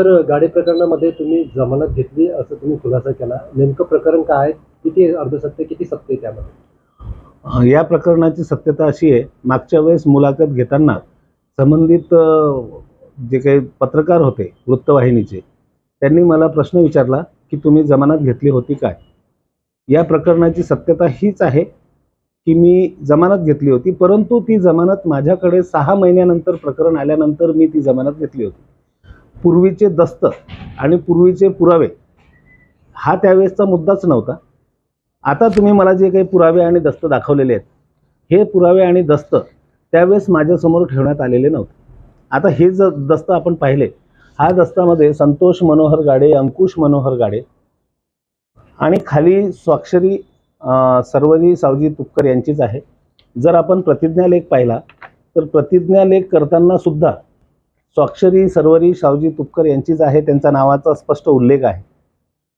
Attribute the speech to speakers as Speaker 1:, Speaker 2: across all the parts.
Speaker 1: तर गाडी प्रकरणामध्ये तुम्ही जमानत घेतली असं तुम्ही खुलासा केला. नेमकं प्रकरण काय आहे? किती अर्धसत्य किती सत्य त्यामध्ये?
Speaker 2: या प्रकरणाची सत्यता अशी आहे मागच्या वेळेस मुलाखत घेताना संबंधित जे काही पत्रकार होते वृत्तवाहिनीचे त्यांनी मला प्रश्न विचारला की तुम्ही जमानत घेतली होती काय? या प्रकरणाची सत्यता हीच आहे की मी जमानत घेतली होती परंतु ती जमानत माझ्याकडे सहा महिन्यानंतर प्रकरण आल्यानंतर मी ती जमानत घेतली होती. पूर्वीचे दस्त आणि पूर्वीचे पुरावे हा त्यावेळेसचा मुद्दाच नव्हता. आता तुम्ही मला जे काही पुरावे आणि दस्त दाखवलेले आहेत हे पुरावे आणि दस्त त्यावेळेस माझ्यासमोर ठेवण्यात आलेले नव्हते. आता हे ज दस्त आपण पाहिले हा दस्तामध्ये संतोष मनोहर गाडे अंकुश मनोहर गाडे आणि खाली स्वाक्षरी सर्वजी सर्वरी सावजी तुपकर यांचीच आहे. जर आपण प्रतिज्ञालेख पाहिला तर प्रतिज्ञालेख करताना सुद्धा स्वाक्षरी सर्वरी शावजी तुपकर यांचीच आहे त्यांचा नावाचा स्पष्ट उल्लेख आहे.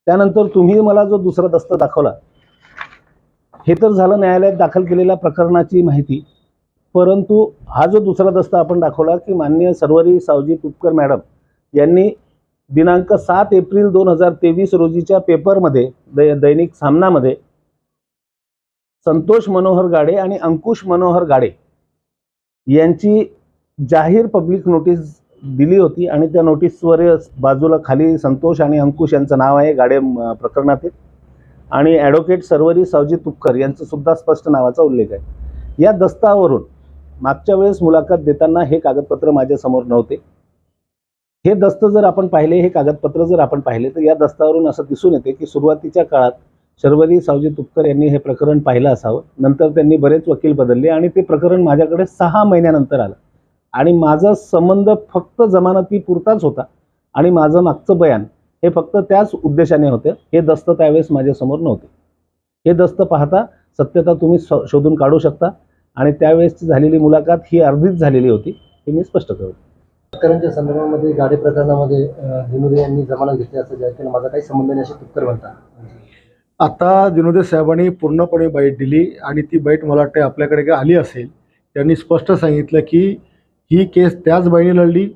Speaker 2: त्यानंतर तुम्ही मला जो दुसरा दस्त दाखवला हे तर झालं न्यायालयात दाखल केलेल्या प्रकरणाची माहिती. परंतु हा जो दुसरा दस्ता आपण दाखवला की मान्य सर्वरी सावजी तुपकर मॅडम यांनी दिनांक सात एप्रिल दोन हजार तेवीस रोजीच्या पेपरमध्ये दै दैनिक सामनामध्ये संतोष मनोहर गाडे आणि अंकुश मनोहर गाडे यांची जाहीर पब्लिक नोटीस दिली होती आणि त्या नोटीसवर बाजूला खाली संतोष आणि अंकुश यांचं नाव आहे गाडे प्रकरणातील आणि ॲडव्होकेट सर्वरी सावजी तुपकर यांचं सुद्धा स्पष्ट नावाचा उल्लेख आहे. या दस्तावरून मागच्या वेळेस मुलाखत देताना हे कागदपत्र माझ्यासमोर नव्हते. हे दस्त जर आपण पाहिले हे कागदपत्र जर आपण पाहिले तर या दस्तावरून असं दिसून येते की सुरुवातीच्या काळात शर्वरी सावजी तुपकर यांनी हे प्रकरण पाहिलं असावं. नंतर त्यांनी बरेच वकील बदलले आणि ते प्रकरण माझ्याकडे सहा महिन्यानंतर आलं. आणि माझा संबंध फक्त जमानती पुरताच होता आणि माझं मागचं बयान हे फक्त त्याच उद्देशाने होते. हे दस्त त्यावेळेस माझ्यासमोर नव्हते. हे दस्त पाहता सत्यता तुम्ही शोधून काढू शकता आणि त्यावेळेसची झालेली मुलाखत ही अर्धीच झालेली होती हे मी स्पष्ट करतो
Speaker 1: प्रकरणाच्या संदर्भामध्ये गाडी प्रकरणामध्ये दिनुदे यांनी जमानत घेतली असं जाहीर केलं. माझा काही संबंध नाही असे तुपकर म्हणतात.
Speaker 3: आता दिनोदे साहेबांनी पूर्णपणे बाईट दिली आणि ती बाईट मला वाटते आपल्याकडे काय आली असेल. त्यांनी स्पष्ट सांगितलं की ही केस त्याच बाईने लढली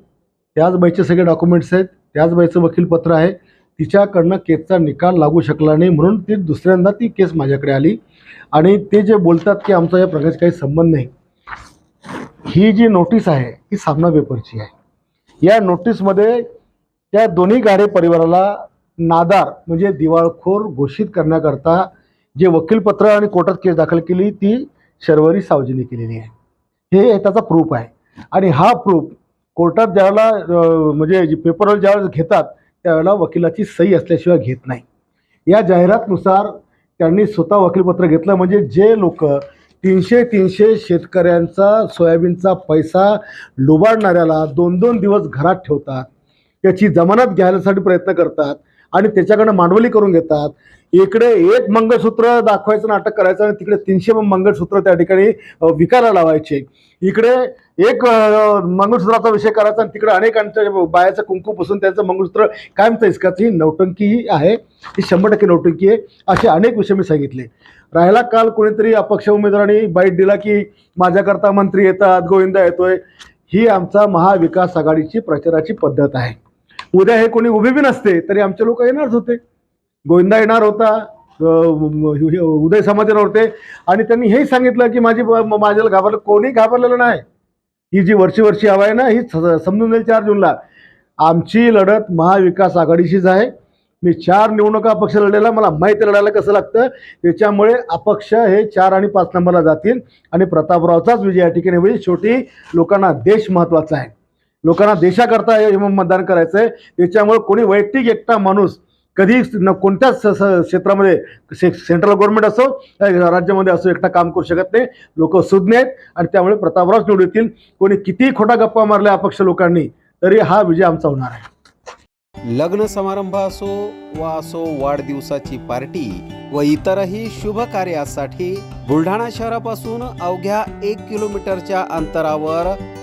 Speaker 3: त्याच बाईचे सगळे डॉक्युमेंट्स आहेत त्याच बाईचं वकीलपत्र आहे तिच्याकडनं केसचा निकाल लागू शकला नाही म्हणून ती दुसऱ्यांदा ती केस माझ्याकडे आली. आणि ते जे बोलतात की आमचा या प्रकारचा काही संबंध नाही ही जी नोटीस आहे ही सामना पेपरची आहे. या नोटीसमध्ये त्या दोन्ही गाडे परिवाराला नादार म्हणजे दिवाळखोर घोषित करण्याकरता जे वकीलपत्र आणि कोर्टात केस दाखल केली ती शर्वरी सावजीने केलेली आहे. हे त्याचा प्रूफ आहे. आणि हा प्रूफ कोर्टात ज्यावेळेला म्हणजे जे पेपरवर ज्यावेळेस घेतात त्यावेळेला वकिलाची सही असल्याशिवाय घेत नाही. या जाहिरातनुसार त्यांनी स्वतः वकीलपत्र घेतलं. म्हणजे जे लोक तीनशे तीनशे शेतकऱ्यांचा सोयाबीनचा पैसा लुबाडणाऱ्याला दोन दोन दिवस घरात ठेवतात त्याची जमानत घ्यायसाठी प्रयत्न करतात आणि त्याच्याकडनं मांडवली करून घेतात. इकडे एक मंगळसूत्र दाखवायचं नाटक करायचं आणि तिकडे तीनशे मंगळसूत्र त्या ठिकाणी विकायला लावायचे. इकडे एक मंगळसूत्राचा विषय करायचा आणि तिकडे अनेकांच्या बायाचं कुंकू पुसून त्यांचं मंगळसूत्र कायम इसकाची ही नौटंकी ही आहे. ही शंभर टक्के नौटंकी आहे. असे अनेक विषय मी सांगितले. राहिला काल कोणीतरी अपक्ष उमेदवारांनी बाईट दिला की माझ्याकरता मंत्री येतात गोविंदा येतोय. ही आमचा महाविकास आघाडीची प्रचाराची पद्धत आहे. उद्या हे कोणी उभे बी नसते तरी आमचे लोक येणारच होते. गोविंदा येणार होता उदय समाज येणार होते. आणि त्यांनी हेही सांगितलं की माझी म- माझ्याला घाबरलं कोणी घाबरलेलं नाही. ही जी वर्षी वर्षी हवा आहे ना ही स- समजून जाईल चार जूनला. आमची लढत महाविकास आघाडीशीच आहे. मी चार निवडणुका अपक्ष लढलेला मला माहिती लढायला कसं लागतं त्याच्यामुळे अपक्ष हे चार आणि पाच नंबरला जातील. आणि प्रतापरावचाच विजय या ठिकाणी होईल. शेवटी लोकांना देश महत्त्वाचा आहे. लोकांना देशाकरता मतदान करायचं आहे त्याच्यामुळे कोणी वैयक्तिक एकटा माणूस कधी न कोणत्याच स- स- क्षेत्रामध्ये से सेंट्रल गव्हर्नमेंट असो राज्यामध्ये असो एकटा काम करू शकत नाही. लोक सुज्ञ आहेत आणि त्यामुळे प्रतापराव निवडून येतील. कोणी कितीही खोटा गप्पा मारल्या अपक्ष लोकांनी तरी हा विजय आमचा होणार आहे.
Speaker 4: लग्न समारंभ असो वा असो वाढदिवसाची पार्टी व इतरही शुभ कार्यासाठी बुलढाणा शहरापासून अवघ्या एक किलोमीटरच्या अंतरावर